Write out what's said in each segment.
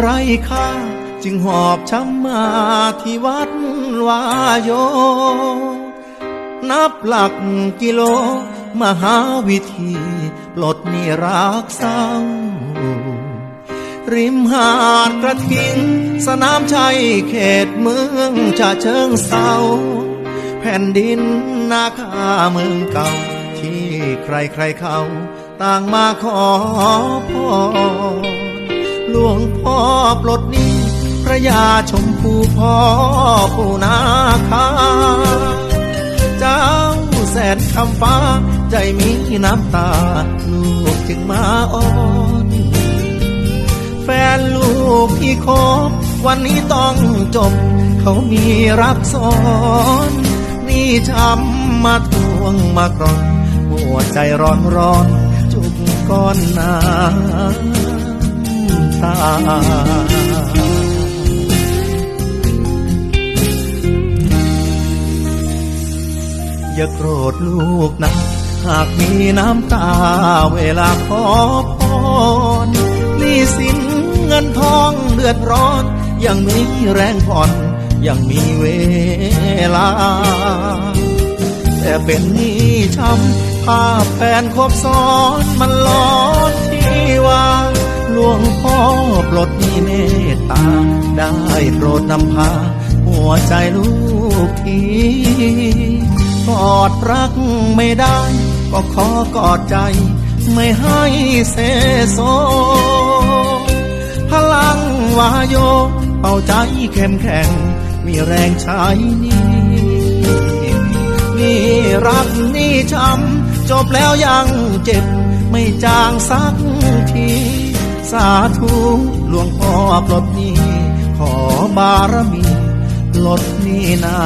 ไรค่าจึงหอบช้ำมาที่วัดวาโย นับหลักกิโล มหาวิธีปลดหนี้รักเศร้า ริมหาดกระทิง สนามชัยเขตเมืองชาเชิงเศร้า แผ่นดินนาคาเมืองเก่า ที่ใครใครๆเขาต่างมาขอพรหลวงพ่อ ปลดหนี้พระยาชมพูพ่อปูนาคา เจ้าแสนคำฟ้าใจมีน้ำตา ลูกจึงมาอ้อนแฟนลูกพี่คบวันนี้ต้องจบ เขามีรักซ้อน นี่ช้ำมาทวงมากรอนหัวใจร้อนร้อนจุกก้อนน้ำ ตา อย่าโกรธลูกนะ หากมีน้ำตาเวลาขอพรนี่สินเงินทองเดือดร้อน ยังมีแรงผ่อนยังมีเวลา แต่เป็นนี้ช้ำภาพแฟนคบซ้อนมันร้อนที่ว่า หลวงพ่อปลดหนี้เมตตา ได้โปรดนำพา หัวใจลูกทีกอดรักไม่ได้ ก็ขอกอดใจ ไม่ให้เสโซ พลังวายโยเอาใจเข้มแข็ง มีแรงใช้นี่นี่รักนี่ช้ำจบแล้วยังเจ็บ ไม่จางสักาธุหลวงพ่อปลดหนี้ ขอบารมีปลดหนี้นา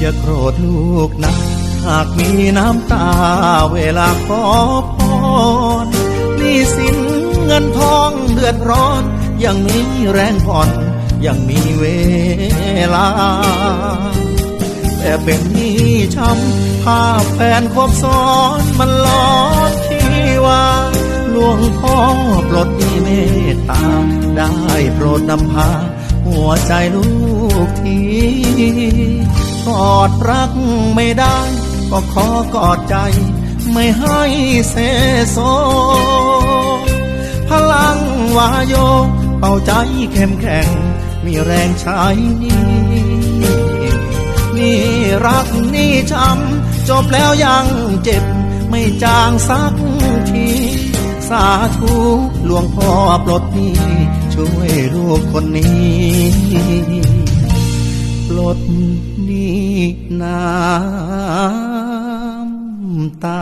อย่าโกรธลูกนะ หากมีน้ำตาเวลาขอพรหนี่สินเงินทองเดือดร้อน ยังมีแรงผ่อน ยังมีเวลา แต่เป็นนี้ช้ำภาพแฟนคบซ้อนมันร้อนที่ว่าหลวงพ่อปลดหนี้เมตตา ได้โปรดนำพา หัวใจลูกที กอดรักไม่ได้ ก็ขอกอดใจ ไม่ให้เสโซ พลังวายโย เป่าใจเข้มแข็ง มีแรงใช้นี่นี่รักนี่ช้ำจบแล้วยังเจ็บ ไม่จางสักที สาธุหลวงพ่อปลดหนี้ ช่วยลูกคนนี้ ปลดนี้น้ำตา